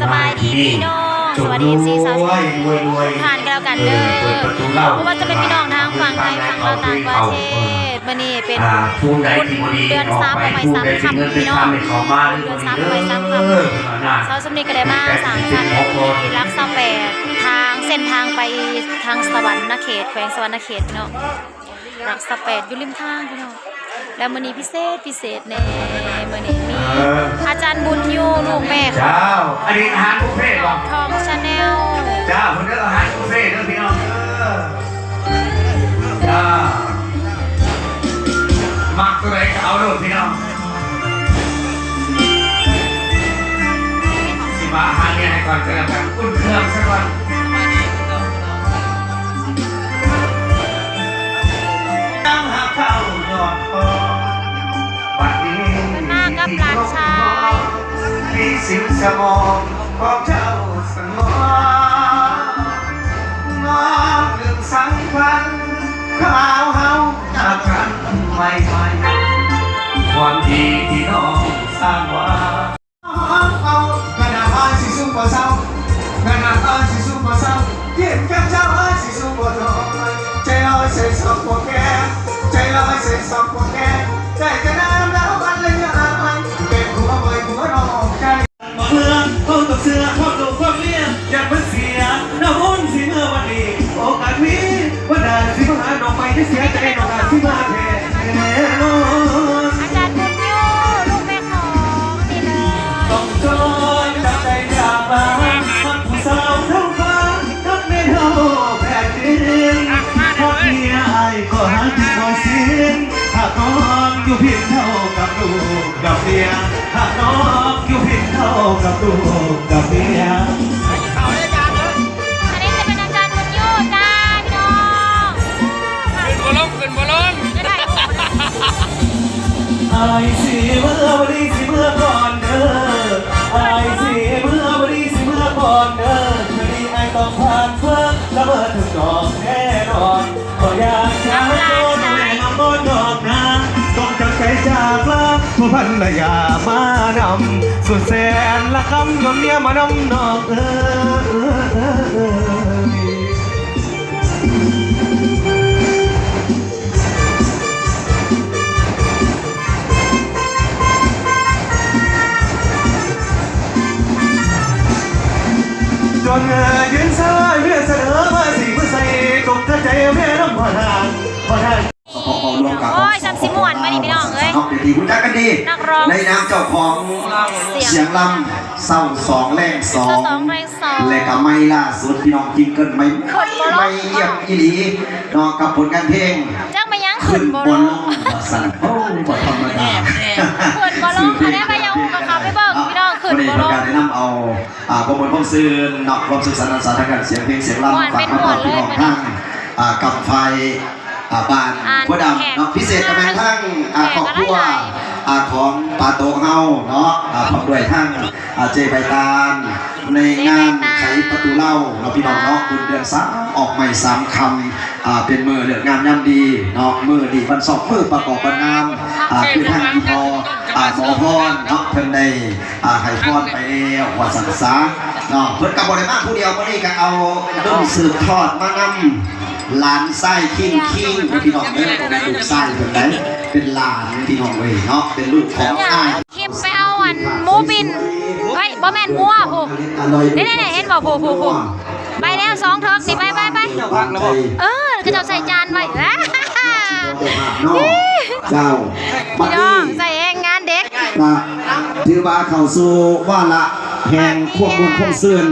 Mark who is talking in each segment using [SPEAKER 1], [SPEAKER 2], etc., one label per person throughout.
[SPEAKER 1] สบายดีพี่น้องสวัสดีซีสาวสวยผ่านกันแล้วกันเด้อเพราะว่าจะเป็นพี่น้องทางฝั่งไทยฝั่งเราวต่างประเทศวันนี้เป็น
[SPEAKER 2] อ่าภูมิใด
[SPEAKER 1] บุญ
[SPEAKER 2] ที่บ่ดี
[SPEAKER 1] เดือน
[SPEAKER 2] ออก
[SPEAKER 1] สาม
[SPEAKER 2] ไป
[SPEAKER 1] ประมาณ
[SPEAKER 2] ภูมิ
[SPEAKER 1] สาม
[SPEAKER 2] ใดที่
[SPEAKER 1] คำ
[SPEAKER 2] เงินได้
[SPEAKER 1] พี่น้อง
[SPEAKER 2] ทำให้เขามา
[SPEAKER 1] เดือนสามประมาณสามค
[SPEAKER 2] เออน่ะำ
[SPEAKER 1] เสาสำนีก็ได้มาสามคันที่รักษาแปดทางเส้นทางไปทางสวรรค์นเขตแขวงสวรรค์นเขตพี่น้องรักษาแปดอยู่ริมทางพี่น้อง แล้วมื้อนี้พิเศษพิเศษแน่มื้อนี้มีอาจารย์บุญยูลูกแม่ของ
[SPEAKER 2] เจ้าอันนี้อาหารบุฟเฟ่ต์หรอ
[SPEAKER 1] ทองชาแนล
[SPEAKER 2] เจ้าคนนี้อาหารบุฟเฟ่ต์เด้อพี่น้องเออจ้ามักตัวไหนก็เอาโลดพี่น้องสิมาอาหารเนี่ยให้ก่อนก็แล้วกันอุ่นเครื่องซะก่อนน้
[SPEAKER 1] มี
[SPEAKER 2] สิ่งสมองของเจ้าสมองงอเรื่องสังพันธ์ข่าวเฮาจากกันใหม่ใหม่ความดีที่น้องสร้างไว้เอากระดาษอ้อยสิสู้บ่เศร้ากระดาษอ้อยสิสู้บ่เศร้าเย็นกับเจ้าอ้อยสิสู้บ่ถอยใจลอยใส่สองบ่แก่ใจลอยใส่สองบ่แก่ได้ เขาตกเสือความดูความเมียอย่าเพิ่งเสียน้ำมันสิเมื่อวันนี้โอกาสนี้วันใดสิมาหาน้องไปที่เสียใจน้อง อ
[SPEAKER 1] ง
[SPEAKER 2] อยู่เพียงเท่ากับลูกกับเมียหากน้องอยู่เพียงเท่ากับลูกกับเมีย
[SPEAKER 1] อันนี้จะเป็นอาจารย์บุญยูจ้าพี่น้อง
[SPEAKER 3] ขึ้นบอลลงขึ้นบอลลง
[SPEAKER 1] จะได้รูปนะ
[SPEAKER 2] ไอ้สิเมื่อวันนี้สิเมื่อก่อนเด้อไอ้สิเมื่อวันนี้สิเมื่อก่อนเด้อคืนนี้ไอ้ต้องผ่านเพื่อละเมิดถึงดอกแน่นอนก็อยากจะ พันละยามานำสุดแสนละคำยมเมียมานำนอกเออออเออเออจนยืนซ้ายเพื่อเสนอมาสี่เพื่อใส่ตกกระใจแม่น้ำพอทานพอทาน
[SPEAKER 1] ม่วนมาดิพี่น้องเอ้ย
[SPEAKER 4] ครับเป็นทีคุณจักกันดี
[SPEAKER 1] นักร้อง
[SPEAKER 4] ในนามเจ้าของ
[SPEAKER 1] เสียง
[SPEAKER 4] เสียงลำเศร้าสองแรงสอง
[SPEAKER 1] เศร้าสองแรงสอง
[SPEAKER 4] และก็ไม่ล่าสุดพี่น้องจริงเกินไม่
[SPEAKER 1] ขึ้นบ่ลง
[SPEAKER 4] ไม่เยี่ยมอีหลีนอกกับผลงานเพลง
[SPEAKER 1] จังมายัง
[SPEAKER 4] ขึ้
[SPEAKER 1] ขึ้
[SPEAKER 4] น
[SPEAKER 1] น
[SPEAKER 4] บบ
[SPEAKER 1] น
[SPEAKER 4] น
[SPEAKER 1] ล
[SPEAKER 4] ล
[SPEAKER 1] ง
[SPEAKER 4] งสั่นโอ้บ่ธรรมดา
[SPEAKER 1] ขึ้นบนลงอันนี้ไปยังหูกับเขาไปเบิ่งพี่น้องขึ้น
[SPEAKER 4] วันนี้
[SPEAKER 1] บน
[SPEAKER 4] ป
[SPEAKER 1] ล
[SPEAKER 4] ระ
[SPEAKER 1] ง
[SPEAKER 4] กาศแนะนำเอาอ่าประมวลความซื่นนอกความสุขสันต์สารทางการเสียงเพลงเสียงลำ
[SPEAKER 1] ม่วน
[SPEAKER 4] ฝาก
[SPEAKER 1] เป็น
[SPEAKER 4] มา
[SPEAKER 1] ม่
[SPEAKER 4] บ
[SPEAKER 1] ว
[SPEAKER 4] อนกพี่น้อง
[SPEAKER 1] เลย
[SPEAKER 4] ทั้งอ่ากับไฟ อ่าบ้าน
[SPEAKER 1] อ่าน
[SPEAKER 4] ผู้
[SPEAKER 1] แขก
[SPEAKER 4] ดำเนาะพิเศษกับแม่ทั้งอ่า
[SPEAKER 1] แข
[SPEAKER 4] คร
[SPEAKER 1] ก
[SPEAKER 4] อบครัว
[SPEAKER 1] อะไร
[SPEAKER 4] อ่าของปาโตเฮาเนาะอ่าพร้อมด้วยทั้งอ่าเจไบตาลในงานไขประตูเล่าเนาะพี่น้องเนาะคุณเดือนสามออกใหม่สามคำอ่าเป็นมือเลือกงามย่ำดีเนาะมือดีวันสอบมือประกอบบันงามอ่าคือท่านอีพออ่าหมอพรเนาะเพิ่นได้อ่าให้พรไปแล้วว่าสังสาเนาะเพิ่นกับบริมาผู้เดียวมื้อนี้ก็เอาต้นสืบทอดมานำ หลานไส้คิงคิงพี่น้องเด้อบ่แม่นลูกไส้เพิ่นได้เป็นหลานพี่น้องเว้ยเนาะเป็นลูกของ
[SPEAKER 1] เนี่ย
[SPEAKER 4] อ้าย
[SPEAKER 1] คลิปไปเอาอันหมูบินเฮ้ยบ่แม่นงัวโหนี่นี่ๆเห็นบ่โหโหโหไปแล้วสองเทิกนี่ไปไปไป
[SPEAKER 4] พักแล้วบ่
[SPEAKER 1] เออก็จะเอาใส่จานไว้อะ
[SPEAKER 4] เจ้าบัด
[SPEAKER 1] พี่น้อ
[SPEAKER 4] นี้
[SPEAKER 1] งใส่เองงานเด็ก
[SPEAKER 4] นะถือว่าเข้าสู่ว่าละแห่งควบคุมควบเสื่อน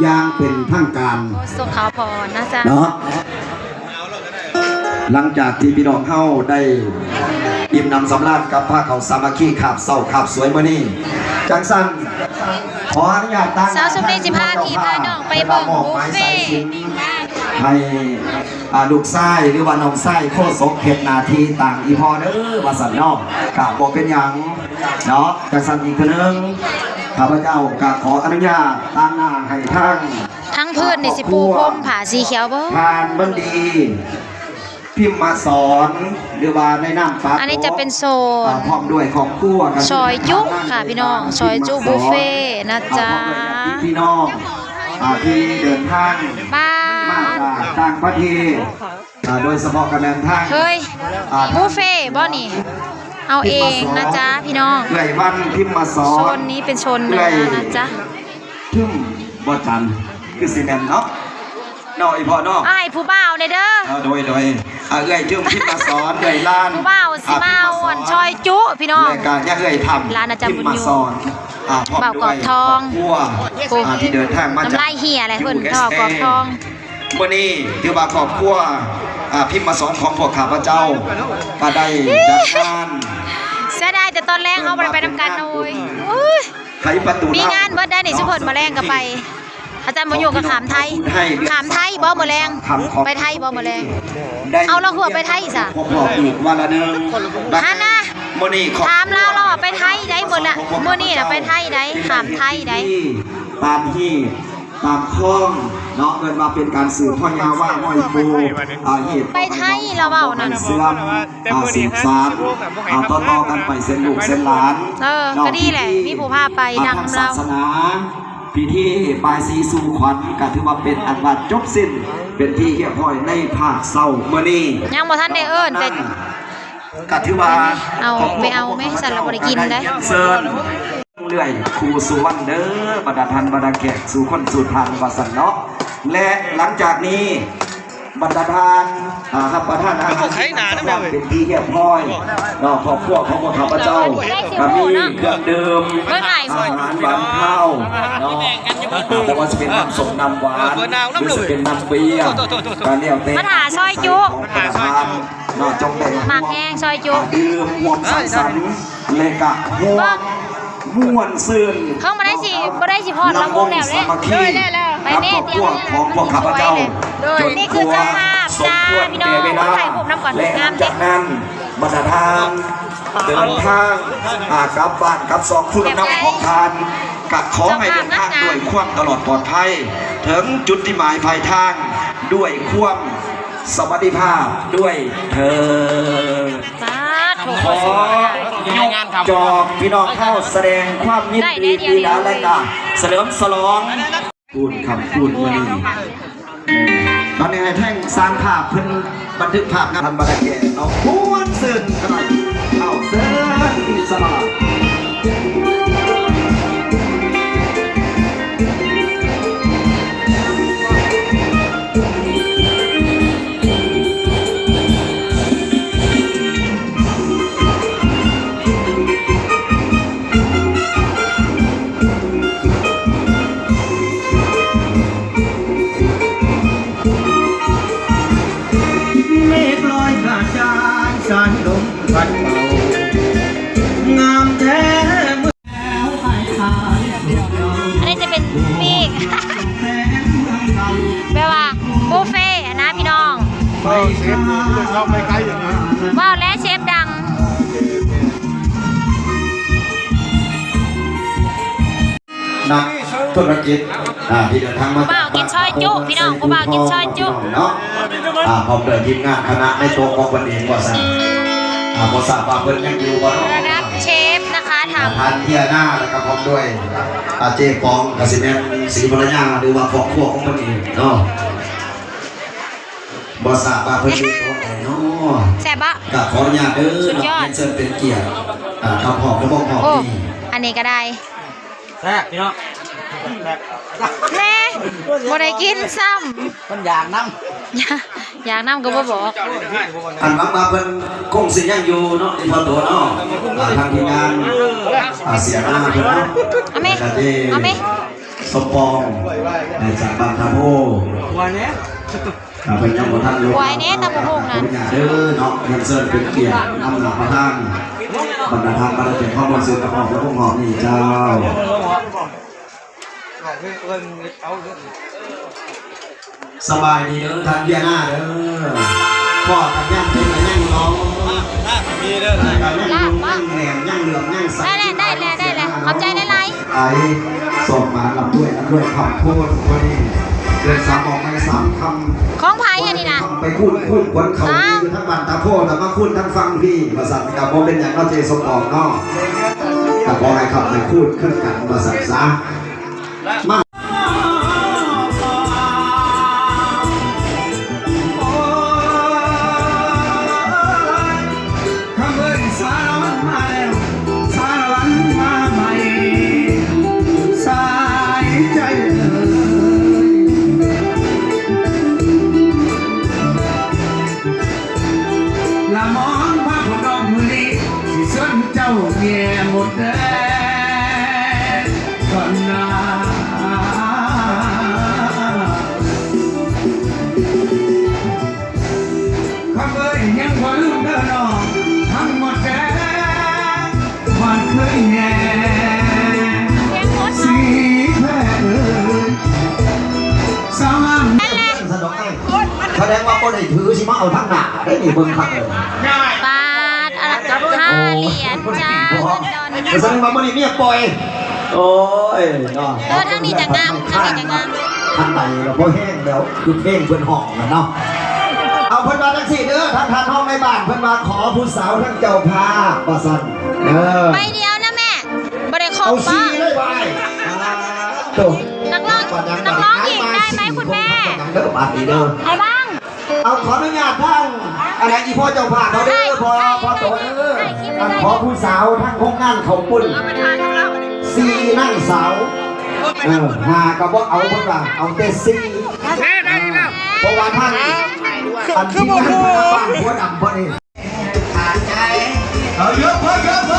[SPEAKER 4] อย่างเป็นทางการ
[SPEAKER 1] โอ้ส่งข่าวพรนะจ๊ะ
[SPEAKER 4] เนาะหลังจากที่พี่น้องเฮาได้อิ่มหนำสำราญกับผ้าเขาวสามัคคีขาบเศร้าขาบสวยมื้อนี้จังสั้นขออนุญาตตั้ง
[SPEAKER 1] สาวสุมนีสิพาพี่พาน้องไปเบิ่ง
[SPEAKER 4] มอบ
[SPEAKER 1] บุ
[SPEAKER 4] ห
[SPEAKER 1] ฟ
[SPEAKER 4] มาย
[SPEAKER 1] เฟ่
[SPEAKER 4] สายสิญจนให้อ่าลูกไส้หรือว่าน้องไส้โคศกเฮ็ดหนาทีต่างอีพอเด้อว่าสันเนอกกะบ่เป็นหยังเนาะจังสั้นอีกเทื่อนึง ข้าพเจ้ากะขออนุญาตตั้งหน้าให้ทั้ง
[SPEAKER 1] ทั้งพื้นนี่สิปูพรมผ่าสีเขียวบ่
[SPEAKER 4] ทานเบิ่งดีพิมพ์มาสอนหรือว่าในน้ำปลา
[SPEAKER 1] อันนี้จะเป็นโซน
[SPEAKER 4] อ่าพร้อมด้วยของกั้วกัน
[SPEAKER 1] ซอยจุค่ะพี่น้องซอยจุบุฟเฟ่ต์นะจ๊ะ
[SPEAKER 4] พร้อมด้วยพี่น้องอ่าที่เดินทาง
[SPEAKER 1] บ้ามา
[SPEAKER 4] นจากต่างประเทศอ่าโดยเฉพาะการเดินทาง
[SPEAKER 1] เฮ้ย
[SPEAKER 4] อ่า
[SPEAKER 1] บุฟเฟ่ต์บ่นี่ เอาเองนะจ๊ะพี่น้อง
[SPEAKER 4] เอื่อยวันพิมพ์มาสอ
[SPEAKER 1] โซ
[SPEAKER 4] น
[SPEAKER 1] นนี้เป็นโซนเนื้อนะจ๊ะ
[SPEAKER 4] ทึ่มบ่จันคือซีเมนเนาะเนาะอีพ่อเนาะ
[SPEAKER 1] อ้ายผู้บ่าวเนี่ยเด้อ
[SPEAKER 4] เอาโดยโดยอ่าเอื่อยทึ่มพิมพ์มาสอนเอื่อยล้าน
[SPEAKER 1] ผู้บ่าวสิมาอ่อนชอยจุพี่น้อง
[SPEAKER 4] รายการย่าเอื่อยทำ
[SPEAKER 1] ร้านอาจารย์บุญอยู่
[SPEAKER 4] พิมพ์มาสอนอ่าพร้อม
[SPEAKER 1] บ่าว
[SPEAKER 4] ด้
[SPEAKER 1] กร
[SPEAKER 4] ว
[SPEAKER 1] อยบทอง
[SPEAKER 4] ครอบครัวอ่าที่เดินทางมาจาก
[SPEAKER 1] น้ำลายเหี่ยอะไรเพิ่นทอกรอบทอง
[SPEAKER 4] วันนี้ถือว่าครอบครัว อ่าพิมพ์มาสอนของพวกข้าพเจ้าก็ได้จัดงาน
[SPEAKER 1] เสียดายแต่ตอนแรกเขาบ่ได้ไปทำกันนะโอ้ยอุ้ย
[SPEAKER 4] ไขประตู
[SPEAKER 1] มีงานเบิดได้ในสุพรรณมาแรงก็ไป อาจารย์มาอยู่กับขามไทยขามไทยบ่มาแรง
[SPEAKER 4] ทำของ
[SPEAKER 1] ไปไทยบ่มาแรง
[SPEAKER 4] ได้
[SPEAKER 1] เอาแล้วหัวไปไทยซะ
[SPEAKER 4] พวกเราอีกวันละหนึง
[SPEAKER 1] ฮะนะ
[SPEAKER 4] มื้อนี้ขอบ
[SPEAKER 1] ถามเราเราอะไปไทยได้หมดละมื้อนี้น่ะไปไทยได้ขามไทยได้
[SPEAKER 4] ที่ตามที่ตามคล้อง เนาะเกินมาเป็นการสืบพ่อยาว่าห้อยโบอ่าเหตุ
[SPEAKER 1] ไปไทยเราเว้านั่น
[SPEAKER 4] เสื่อมอ่าสืบสานอ่าต่อๆกันไปเส้นลูกเส้นหลาน
[SPEAKER 1] เออก็ดีแหละมีผู้พาไปนำ
[SPEAKER 4] ทาง
[SPEAKER 1] เรา
[SPEAKER 4] ศาสนาพิธีบายสีสู่ขวัญก็ถือว่าเป็นอันว่าจบสิ้น เป็นที่เรียบร้อยในภาคเศร้าเมื่อนี้
[SPEAKER 1] ยังบ่ทันได้เอิ้นแต่
[SPEAKER 4] ก็ถือว่า
[SPEAKER 1] เอาไม่เอาไหมสันเราบ่ได้กินได้
[SPEAKER 4] เซินเรื่อยครูสุวรรณเด้อบรรดาทันบรรดาแขกสู่คนสู่ทางวาสันเนาะ และหลังจากนี้บรรดาทานอ่ารับประทานอาหารเป็นที่เรียบร้อยเนาะครอบครัวของพวกข้าพเจ้าก็มีเครื่องดื่ม
[SPEAKER 1] เบิ่งหลาย
[SPEAKER 4] อาหารหวานข้าวเนาะแต่ว่าจะเป็นน้ำส้มน้ำหวานหรือจะเป็นน้ำเบียร์การเลี้ยงเต้น
[SPEAKER 1] มาหาซอยจุ
[SPEAKER 4] ของประธานเนาะจงเป็น
[SPEAKER 1] หมากแห้งซอยจุ
[SPEAKER 4] ดื่มห่วงสังสรรค์เลกะห่วง ม่วนซื่น
[SPEAKER 1] เข้ามาได้สิบ่ได้สิพอดเราวงแล้วเด้
[SPEAKER 4] สามัคคี
[SPEAKER 1] ไปแม่
[SPEAKER 4] กับ
[SPEAKER 1] เตรีย
[SPEAKER 4] คร
[SPEAKER 1] ม
[SPEAKER 4] อบครัวของพวกข้าพเจ้า
[SPEAKER 1] จนี่คือเจ้าภาพจ้าพี่น้องมาถ่ายรูปน้ำก่อน
[SPEAKER 4] และ
[SPEAKER 1] งาม
[SPEAKER 4] จา
[SPEAKER 1] เด็
[SPEAKER 4] กนั้นบรรดาทานเดินทางอ่ากลับบ้านกลับสองผู้นำของทานกัขอให้เดินทางด้วยความตลอดปลอดภัย ถึงจุดที่หมายปลายทางด้วยความสวัสดิภาพด้วยเธอ
[SPEAKER 1] สาธุ
[SPEAKER 4] ขอ ยกจอกพี่น้องเข้าแสดงความยินดีปีดาและกาเสริมสลองพูดคำพูดวันนี้ตอนนี้ให้แท่งสร้างภาพเพิ่นบันทึกภาพงานทันบันเกตเอาม้วนสื่นกันหน่อยเข้าเส้นอิ ธุรกิจอ่าที่เดินทางมา
[SPEAKER 1] ผู้บ่าวกินซอยจุพี่น้องผู้บ่าวกินซอยจุ
[SPEAKER 4] เนาะอ่าพร้อมเดินทีมงานคณะในตัวของคนเองว่าสั่นอ่าบ่ทราบว่าเพิ่นยังอยู่บ่เนาะ
[SPEAKER 1] ระดับเชฟนะคะท
[SPEAKER 4] ทานเทียหน้าแล้วก็พร้อมด้วยอาเจปองกสิเมนศรีภรรยาหรือว่าครอบครัวของมันเองเนาะบอสาบว่าเพิ่นอยู่ตรงไหนเนาะำ
[SPEAKER 1] แซ่บะ
[SPEAKER 4] ก็ขออนุญาตเด้อ
[SPEAKER 1] สุดยอด
[SPEAKER 4] เนาะเป็นเชิญเป็นเกียรติอ่าทำหอมและบ่หอม
[SPEAKER 1] โอ้
[SPEAKER 4] นี่
[SPEAKER 1] อันนี้ก็ได้
[SPEAKER 3] แซ่บพี่น้อง
[SPEAKER 1] แน่บ่ได้กินซ้
[SPEAKER 3] มันอยากน้ำำ
[SPEAKER 1] อยากอยากน้ำก็บ่บอก
[SPEAKER 4] อันหวังว่าเพิ่นคงสิยังอยู่เนาะที่พอตัวเนาะอ่าทางทีมงานอ่าเสียหน้าเพิ่นเนาะ
[SPEAKER 1] เอาไหม
[SPEAKER 4] แล้วก็ที่
[SPEAKER 1] เอาไหม
[SPEAKER 4] สมปองในจากบางทาโพ
[SPEAKER 3] วันนี้
[SPEAKER 4] อ่าเป็นยังบ่ทันรู้
[SPEAKER 1] ไหวแน่ตาบ่ฮู้นั่น
[SPEAKER 4] ขออญาตเด้อเนาะเรียนเชิญเป็นเกียรตินำหน้าพระทางบรรดาทางบรรดาเป็นข้อมูลสื่อกับออกและพวกหอมนี่เจ้า สบายดีเด้อทางเบียหน้าเด้อพ่อกับย่างเป็นกับย่างน้อง
[SPEAKER 3] มีเด้อ
[SPEAKER 4] กับย่างลุงย่างแหนมย่างเหลืองย่างใส
[SPEAKER 1] ได้แล้วได้แล้วได้แล้วขอบใจหลาย
[SPEAKER 4] ไอ้ส่งมาลำด้วยลำด้วยคำพูดคนนี้เดือนสามออกมาสามคำ
[SPEAKER 1] ของไผ่อันนี้นะ
[SPEAKER 4] ไปคูดคูดขวัญเขาที่อยู่ทั้งบันตาโพแต่มาคูดทั้งฟังพี่ประสันกับโมเป็นอย่างนอกเจสมออกนอกกับพอให้ขับไปคูดขึ้นกันประสันซะ ม
[SPEAKER 2] สดงว่
[SPEAKER 4] ถือสิมาเอาทั้งหนาได้มีเบิ่งคักเลย
[SPEAKER 1] บาทอะไรห้าเหรียญจ้าเงินดอน
[SPEAKER 4] แต่แสดงว่ามันนี่เมียปล่อย โอ้ยเนาะ
[SPEAKER 1] เออทางนี้จะงามทางนี้จะงาม
[SPEAKER 4] ทางไหนเราพอแห้งแล้วคือเพลงเพิ่อนห้องแล้วเนาะเอาเพิ่อนมาทั้งสี่เด้อทางทานห้องในบ้านเพิ่อนมาขอผู้สาวทั้งเจ้าภาพว่าซั่นเออ
[SPEAKER 1] ใบเดียวนะแม่บ่ได้ครบ
[SPEAKER 4] เอา
[SPEAKER 1] ป้
[SPEAKER 4] ซีเลยไป
[SPEAKER 1] นักร้องนักร้องหญิงได้ไหมคุณแม่
[SPEAKER 4] เด้อบาดนี้เด้อ
[SPEAKER 1] ใครบ้าง
[SPEAKER 4] เอาขออนุญาตท่านอะไรอีพ่อเจ้าภาพเขาเด้อพอพอโตเด้ออันขอผู้สาวทั้งห้องงานเขาปุ่นซีนั่งสาวเออหาก็บ่เอาเพิ่นว่าเอาแต่ซีเพราะว่าท่านอันที่งานบ้านหัวดำเพิ่นนี่ขาดใจเอาเยอะเพิ่นเยอะ